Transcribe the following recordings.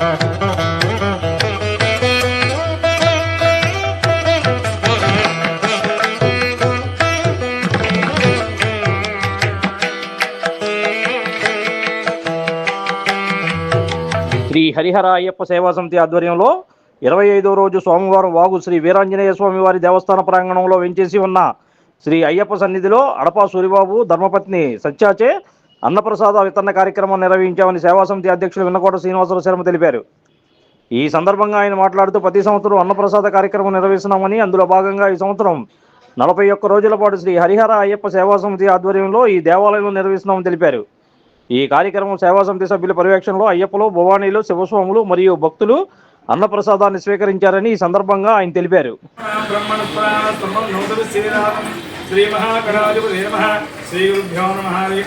శ్రీ హరిహర అయ్యప్ప సేవా సమితి ఆధ్వర్యంలో ఇరవై ఐదో రోజు సోమవారం వాగు శ్రీ వీరాంజనేయ స్వామి వారి దేవస్థాన ప్రాంగణంలో వెంచేసి ఉన్న శ్రీ అయ్యప్ప సన్నిధిలో అడపా సూరిబాబు ధర్మపత్ని సత్యాచే అన్నప్రసాద వితరణ కార్యక్రమం నిర్వహించామని సేవా సమితి అధ్యక్షులు విన్నకోట శ్రీనివాసరావు శర్మ తెలిపారు. ఈ సందర్భంగా ఆయన మాట్లాడుతూ ప్రతి సంవత్సరం అన్నప్రసాద కార్యక్రమం నిర్వహిస్తున్నామని అందులో భాగంగా ఈ సంవత్సరం నలభై ఒక్క రోజుల పాటు శ్రీ హరిహర అయ్యప్ప సేవా సమితి ఆధ్వర్యంలో ఈ దేవాలయంలో నిర్వహిస్తున్నామని తెలిపారు. ఈ కార్యక్రమం సేవా సమితి సభ్యుల పర్యవేక్షణలో అయ్యప్పలు భవానీలు శివస్వాములు మరియు భక్తులు అన్నప్రసాదాన్ని స్వీకరించారని ఈ సందర్భంగా ఆయన తెలిపారు. శ్రీ మహాకరాధిపతి నమ. శ్రీ గురుభ్యో నమ. హరి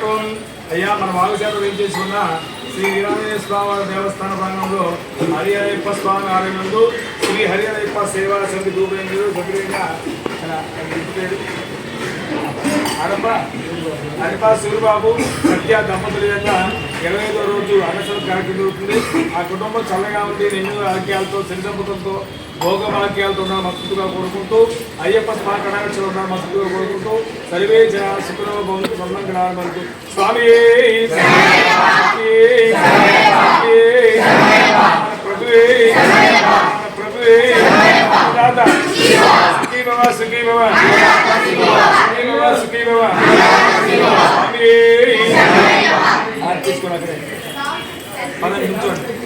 అయ్యా మన వాగుశాల వేయించేసుకున్న శ్రీ వీరాంజనేయ స్వామి దేవస్థాన ప్రాంగంలో హరి అయ్యప్ప స్వామి ఆలయంలో శ్రీ హరి అయ్యప్ప సేవా సమితి దూపేంద్రుడు సభ్యుడైన మన ఇంటి పేరు అడప అడప సూరిబాబు సత్య దంపతుల యొక్క ఇరవై ఐదో రోజు అన్నసర కార్యక్రమం జరుగుతుంది. ఆ కుటుంబం చల్లగా ఉండి నిండు ఆరోగ్యాలతో సిరిసంపతంతో భోగ భోగభాగ్యాలతో ఉన్న మస్తుగా కోరుకుంటూ అయ్యప్ప స్మారకణాక్షలు ఉన్న మస్తుగా కోరుకుంటూ సర్వే జన సుఖలో భవంతు సన్నంకరాలు స్వామి ప్రభువే ప్రభువే సుఖీ బాబా సుఖీ బాబా సుఖీ బాబా సుఖీ బాబా స్వామి ఆ, అక్కడే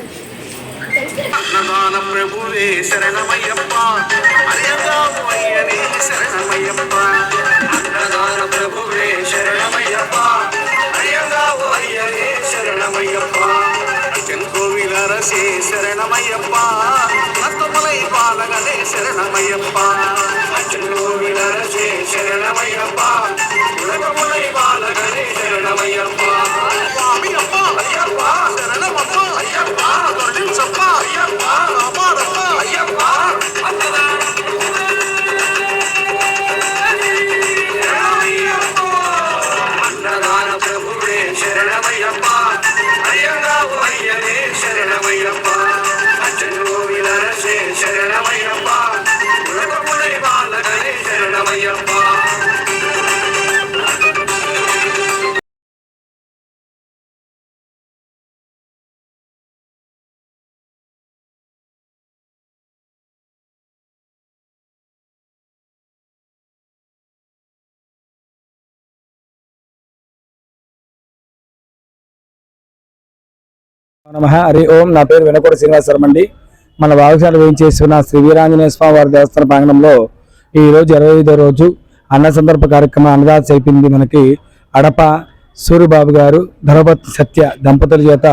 అన్నదాన ప్రభువే శరణమయ్యప్ప అయ్యగాము అయ్యనే శరణమయ్యప్ప అన్నదాన ప్రభువే శరణమయ్యప్ప అయ్యగాము అయ్యనే శరణమయ్యప్ప చెంకోవిలరసే శరణమయ్యప్ప నత్తమలై పాలగనే శరణమయ్యప్ప చెంకోవిలరసే శరణమయ్యప్ప ఉలకములై శరణమయ్యప్ప ఉలకములై బాలకనే శరణమయ్యప్ప. నమ హరి ఓం నా పేరు వెనకోట శ్రీనివాసరం అండి. మన భాగశాల వేయించేసిన శ్రీ వీరాంజనేయ స్వామి వారి దేవస్థాన ప్రాంగణంలో ఈ రోజు ఇరవై ఐదో రోజు అన్న సందర్భ కార్యక్రమం అన్నదాత చేపింది మనకి అడప సూర్యబాబు గారు ధనపతి సత్య దంపతుల చేత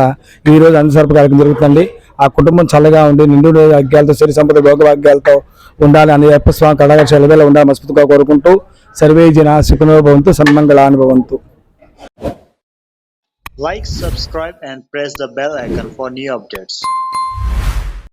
ఈ రోజు కార్యక్రమం జరుగుతుంది ఆ కుటుంబం చల్లగా ఉండి నిండు భాగ్యాలతో సిరి సంపద భోగభాగ్యాలతో ఉండాలి అని అప్ప స్వామి కళగా చల్లవేలా ఉండాలి మస్మృతిగా కోరుకుంటూ సర్వే జన సుఖనుభవంతు భవంతు సన్మంగళాన్ని భవంతు Like, subscribe, and press the bell icon for.